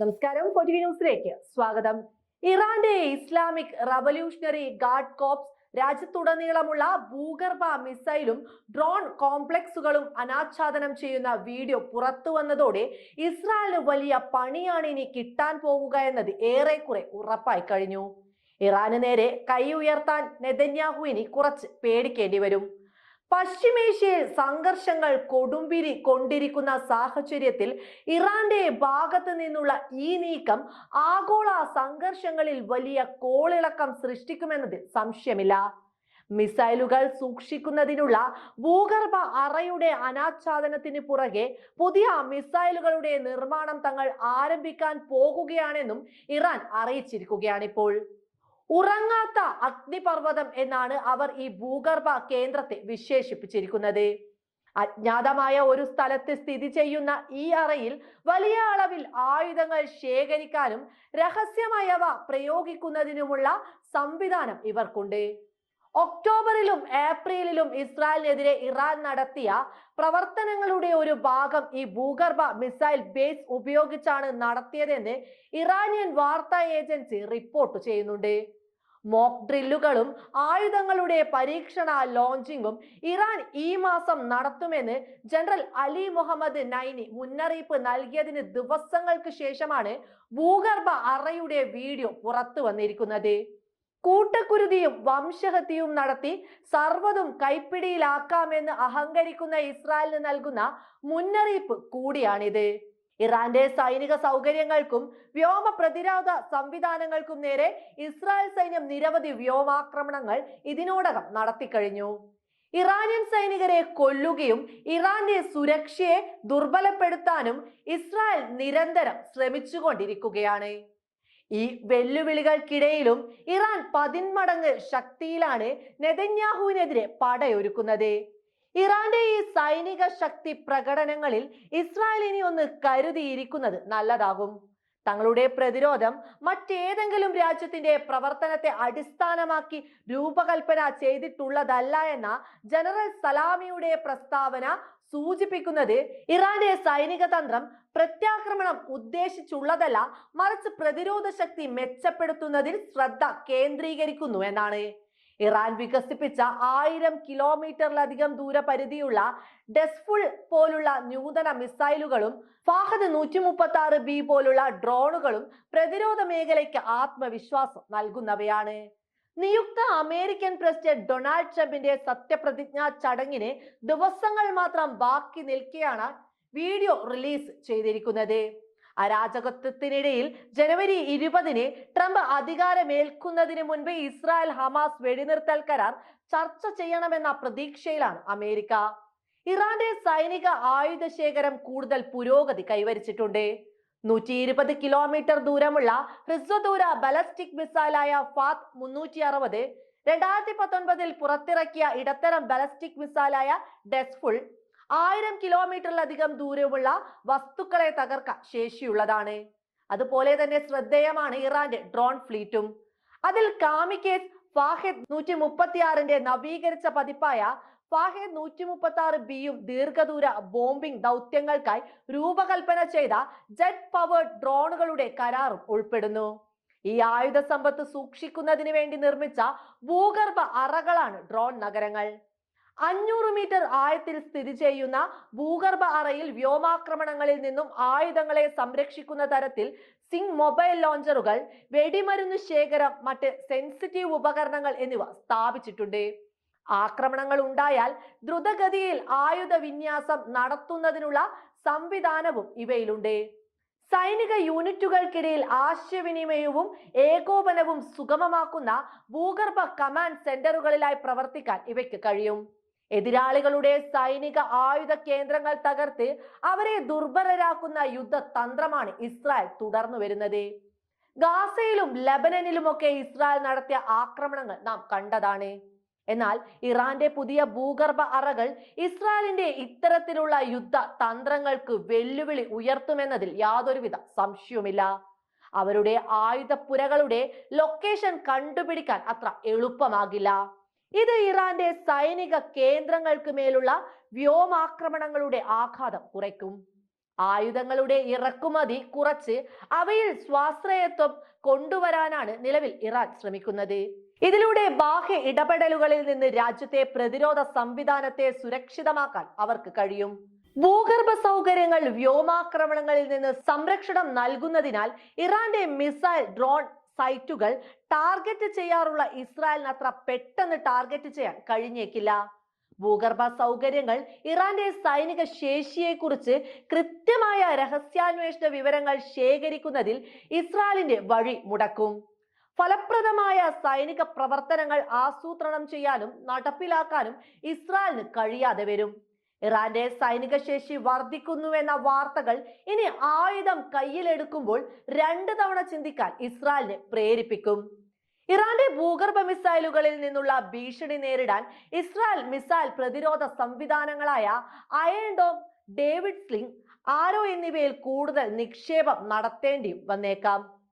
നമസ്കാരം ന്യൂസിലേക്ക് സ്വാഗതം. ഇറാന്റെ ഇസ്ലാമിക് റവല്യൂഷണറി ഗാർഡ് കോപ്സ് രാജ്യത്തുടനീളമുള്ള ഭൂഗർഭ മിസൈലും ഡ്രോൺ കോംപ്ലക്സുകളും അനാച്ഛാദനം ചെയ്യുന്ന വീഡിയോ പുറത്തു വന്നതോടെ ഇസ്രായേലിന് വലിയ പണിയാണ് ഇനി കിട്ടാൻ പോവുക എന്നത് ഏറെക്കുറെ ഉറപ്പായി കഴിഞ്ഞു. ഇറാന് നേരെ കൈ ഉയർത്താൻ നെതന്യാഹു ഇനി കുറച്ച് പേടിക്കേണ്ടി വരും. പശ്ചിമേഷ്യയിൽ സംഘർഷങ്ങൾ കൊടുമ്പിരി കൊണ്ടിരിക്കുന്ന സാഹചര്യത്തിൽ ഇറാന്റെ ഭാഗത്തു നിന്നുള്ള ഈ നീക്കം ആഗോള സംഘർഷങ്ങളിൽ വലിയ കോളിളക്കം സൃഷ്ടിക്കുമെന്നതിൽ സംശയമില്ല. മിസൈലുകൾ സൂക്ഷിക്കുന്നതിനുള്ള ഭൂഗർഭ അറയുടെ അനാച്ഛാദനത്തിന് പുറകെ പുതിയ മിസൈലുകളുടെ നിർമ്മാണം തങ്ങൾ ആരംഭിക്കാൻ പോകുകയാണെന്നും ഇറാൻ അറിയിച്ചിരിക്കുകയാണിപ്പോൾ. ഉറങ്ങാത്ത അഗ്നിപർവതം എന്നാണ് അവർ ഈ ഭൂഗർഭ കേന്ദ്രത്തെ വിശേഷിപ്പിച്ചിരിക്കുന്നത്. അജ്ഞാതമായ ഒരു സ്ഥലത്ത് സ്ഥിതി ചെയ്യുന്ന ഈ അറയിൽ വലിയ അളവിൽ ആയുധങ്ങൾ ശേഖരിക്കാനും രഹസ്യമായവ പ്രയോഗിക്കുന്നതിനുമുള്ള സംവിധാനം ഇവർക്കുണ്ട്. ഒക്ടോബറിലും ഏപ്രിലിലും ഇസ്രായേലിനെതിരെ ഇറാൻ നടത്തിയ പ്രവർത്തനങ്ങളുടെ ഒരു ഭാഗം ഈ ഭൂഗർഭ മിസൈൽ ബേസ് ഉപയോഗിച്ചാണ് നടത്തിയതെന്ന് ഇറാനിയൻ വാർത്താ ഏജൻസി റിപ്പോർട്ട് ചെയ്യുന്നുണ്ട്. മോക്ക് ഡ്രില്ലുകളും ആയുധങ്ങളുടെ പരീക്ഷണ ലോഞ്ചിങ്ങും ഇറാൻ ഈ മാസം നടത്തുമെന്ന് ജനറൽ അലി മുഹമ്മദ് നൈനി മുന്നറിയിപ്പ് നൽകിയതിന് ദിവസങ്ങൾക്ക് ശേഷമാണ് ഭൂഗർഭ അറയുടെ വീഡിയോ പുറത്തു വന്നിരിക്കുന്നത്. കൂട്ടക്കുരുതിയും വംശഹത്യയും നടത്തി സർവതും കൈപ്പിടിയിലാക്കാമെന്ന് അഹങ്കരിക്കുന്ന ഇസ്രായേലിന് നൽകുന്ന മുന്നറിയിപ്പ് കൂടിയാണിത്. ഇറാന്റെ സൈനിക സൗകര്യങ്ങൾക്കും വ്യോമ പ്രതിരോധ സംവിധാനങ്ങൾക്കും നേരെ ഇസ്രായേൽ സൈന്യം നിരവധി വ്യോമാക്രമണങ്ങൾ ഇതിനോടകം നടത്തിക്കഴിഞ്ഞു. ഇറാനിയൻ സൈനികരെ കൊല്ലുകയും ഇറാന്റെ സുരക്ഷയെ ദുർബലപ്പെടുത്താനും ഇസ്രായേൽ നിരന്തരം ശ്രമിച്ചുകൊണ്ടിരിക്കുകയാണ്. ഈ വെല്ലുവിളികൾക്കിടയിലും ഇറാൻ പതിന്മടങ്ങ് ശക്തിയിലാണ് നെതന്യാഹുവിനെതിരെ പടയൊരുക്കുന്നത്. ഇറാന്റെ ഈ സൈനിക ശക്തി പ്രകടനങ്ങളിൽ ഇസ്രായേലിനെ ഒന്ന് കരുതിയിരിക്കുന്നത് നല്ലതാകും. തങ്ങളുടെ പ്രതിരോധം മറ്റേതെങ്കിലും രാജ്യത്തിന്റെ പ്രവർത്തനത്തെ അടിസ്ഥാനമാക്കി രൂപകൽപ്പന ചെയ്തിട്ടുള്ളതല്ല എന്ന ജനറൽ സലാമിയുടെ പ്രസ്താവന സൂചിപ്പിക്കുന്നത് ഇറാന്റെ സൈനിക തന്ത്രം പ്രത്യാക്രമണം ഉദ്ദേശിച്ചുള്ളതല്ല മറിച്ച് പ്രതിരോധ ശക്തി മെച്ചപ്പെടുത്തുന്നതിൽ ശ്രദ്ധ കേന്ദ്രീകരിക്കുന്നു എന്നാണ്. ഇറാൻ വികസിപ്പിച്ച ആയിരം കിലോമീറ്ററിലധികം ദൂരപരിധിയുള്ള ഡെസ്ഫുൾ പോലുള്ള നൂതന മിസൈലുകളും ഫാഹദ് നൂറ്റി മുപ്പത്തി ആറ് ബി പോലുള്ള ഡ്രോണുകളും പ്രതിരോധ മേഖലയ്ക്ക് ആത്മവിശ്വാസം നൽകുന്നവയാണ്. നിയുക്ത അമേരിക്കൻ പ്രസിഡന്റ് ഡൊണാൾഡ് ട്രംപിന്റെ സത്യപ്രതിജ്ഞാ ചടങ്ങിന് ദിവസങ്ങൾ മാത്രം ബാക്കി നിൽക്കെയാണ് വീഡിയോ റിലീസ് ചെയ്തിരിക്കുന്നത്. അരാജകത്വത്തിനിടയിൽ ജനുവരി ഇരുപതിന് ട്രംപ് അധികാരമേൽക്കുന്നതിന് മുൻപ് ഇസ്രായേൽ ഹമാസ് വെടിനിർത്തൽ കരാർ ചർച്ച ചെയ്യണമെന്ന പ്രതീക്ഷയിലാണ് അമേരിക്ക. ഇറാന്റെ സൈനിക ആയുധ ശേഖരം കൂടുതൽ പുരോഗതി കൈവരിച്ചിട്ടുണ്ട്. നൂറ്റി ഇരുപത് കിലോമീറ്റർ ദൂരമുള്ള ഹ്രസ്വദൂര ബലസ്റ്റിക് മിസൈലായ ഫാത്ത് മുന്നൂറ്റി അറുപത് രണ്ടായിരത്തി പത്തൊൻപതിൽ പുറത്തിറക്കിയ ഇടത്തരം ബലസ്റ്റിക് മിസൈലായ ഡെസ്ഫുൾ ആയിരം കിലോമീറ്ററിലധികം ദൂരമുള്ള വസ്തുക്കളെ തകർക്കാൻ ശേഷിയുള്ളതാണ്. അതുപോലെ തന്നെ ശ്രദ്ധേയമാണ് ഇറാന്റെ ഡ്രോൺ ഫ്ലീറ്റും. അതിൽ കാമിക്കേസ് ഫാഹിദ് നൂറ്റി മുപ്പത്തി ആറിന്റെ നവീകരിച്ച പതിപ്പായ ഫാഹിദ് നൂറ്റി മുപ്പത്തി ആറ് ബിയും ദീർഘദൂര ബോംബിംഗ് ദൗത്യങ്ങൾക്കായി രൂപകൽപ്പന ചെയ്ത ജെറ്റ് പവേർഡ് ഡ്രോണുകളുടെ കരാറും ഉൾപ്പെടുന്നു. ഈ ആയുധ സമ്പത്ത് സൂക്ഷിക്കുന്നതിന് വേണ്ടി നിർമ്മിച്ച ഭൂഗർഭ അറകളാണ് ഡ്രോൺ നഗരങ്ങൾ. അഞ്ഞൂറ് മീറ്റർ ആഴത്തിൽ സ്ഥിതി ചെയ്യുന്ന ഭൂഗർഭ അറയിൽ വ്യോമാക്രമണങ്ങളിൽ നിന്നും ആയുധങ്ങളെ സംരക്ഷിക്കുന്ന തരത്തിൽ സിംഗ് മൊബൈൽ ലോഞ്ചറുകൾ വെടിമരുന്ന് ശേഖരം മറ്റ് സെൻസിറ്റീവ് ഉപകരണങ്ങൾ എന്നിവ സ്ഥാപിച്ചിട്ടുണ്ട്. ആക്രമണങ്ങൾ ഉണ്ടായാൽ ദ്രുതഗതിയിൽ ആയുധ വിന്യാസം നടത്തുന്നതിനുള്ള സംവിധാനവും ഇവയിലുണ്ട്. സൈനിക യൂണിറ്റുകൾക്കിടയിൽ ആശയവിനിമയവും ഏകോപനവും സുഗമമാക്കുന്ന ഭൂഗർഭ കമാൻഡ് സെന്ററുകളിലായി പ്രവർത്തിക്കാൻ ഇവയ്ക്ക് കഴിയും. എതിരാളികളുടെ സൈനിക ആയുധ കേന്ദ്രങ്ങൾ തകർത്ത് അവരെ ദുർബലരാക്കുന്ന യുദ്ധ തന്ത്രമാണ് ഇസ്രായേൽ തുടർന്നു വരുന്നത്. ഗാസയിലും ലബനനിലുമൊക്കെ ഇസ്രായേൽ നടത്തിയ ആക്രമണങ്ങൾ നാം കണ്ടതാണ്. എന്നാൽ ഇറാന്റെ പുതിയ ഭൂഗർഭ അറകൾ ഇസ്രായേലിന്റെ ഇത്തരത്തിലുള്ള യുദ്ധ തന്ത്രങ്ങൾക്ക് വെല്ലുവിളി ഉയർത്തുമെന്നതിൽ യാതൊരുവിധ സംശയവുമില്ല. അവരുടെ ആയുധപ്പുരകളുടെ ലൊക്കേഷൻ കണ്ടുപിടിക്കാൻ അത്ര എളുപ്പമാകില്ല. ഇത് ഇറാന്റെ സൈനിക കേന്ദ്രങ്ങൾക്ക് മേലുള്ള വ്യോമാക്രമണങ്ങളുടെ ആഘാതം കുറയ്ക്കും. ആയുധങ്ങളുടെ ഇറക്കുമതി കുറച്ച് അവയിൽ സ്വാശ്രയത്വം കൊണ്ടുവരാനാണ് നിലവിൽ ഇറാൻ ശ്രമിക്കുന്നത്. ഇതിലൂടെ ബാഹ്യ ഇടപെടലുകളിൽ നിന്ന് രാജ്യത്തെ പ്രതിരോധ സംവിധാനത്തെ സുരക്ഷിതമാക്കാൻ അവർക്ക് കഴിയും. ഭൂഗർഭ സൗകര്യങ്ങൾ വ്യോമാക്രമണങ്ങളിൽ നിന്ന് സംരക്ഷണം നൽകുന്നതിനാൽ ഇറാന്റെ മിസൈൽ ഡ്രോൺ സൈറ്റുകൾ ടാർഗറ്റ് ചെയ്യാറുള്ള ഇസ്രായേലിന് അത്ര പെട്ടെന്ന് ടാർഗറ്റ് ചെയ്യാൻ കഴിഞ്ഞേക്കില്ല. ഭൂഗർഭ സൗകര്യങ്ങൾ ഇറാന്റെ സൈനിക ശേഷിയെക്കുറിച്ച് കൃത്യമായ രഹസ്യാന്വേഷണ വിവരങ്ങൾ ശേഖരിക്കുന്നതിൽ ഇസ്രായേലിന്റെ വഴി മുടക്കും. ഫലപ്രദമായ സൈനിക പ്രവർത്തനങ്ങൾ ആസൂത്രണം ചെയ്യാനും നടപ്പിലാക്കാനും ഇസ്രായേലിന് കഴിയാതെ വരും. ഇറാന്റെ സൈനിക ശേഷി വർദ്ധിക്കുന്നുവെന്ന വാർത്തകൾ ഇനി ആയുധം കയ്യിലെടുക്കുമ്പോൾ രണ്ട് തവണ ചിന്തിക്കാൻ ഇസ്രായേലിനെ പ്രേരിപ്പിക്കും. ഇറാന്റെ ഭൂഗർഭ മിസൈലുകളിൽ നിന്നുള്ള ഭീഷണി നേരിടാൻ ഇസ്രായേൽ മിസൈൽ പ്രതിരോധ സംവിധാനങ്ങളായ iron dome David sling arrow എന്നിവയിൽ കൂടുതൽ നിക്ഷേപം നടത്തേണ്ടി വന്നേക്കാം.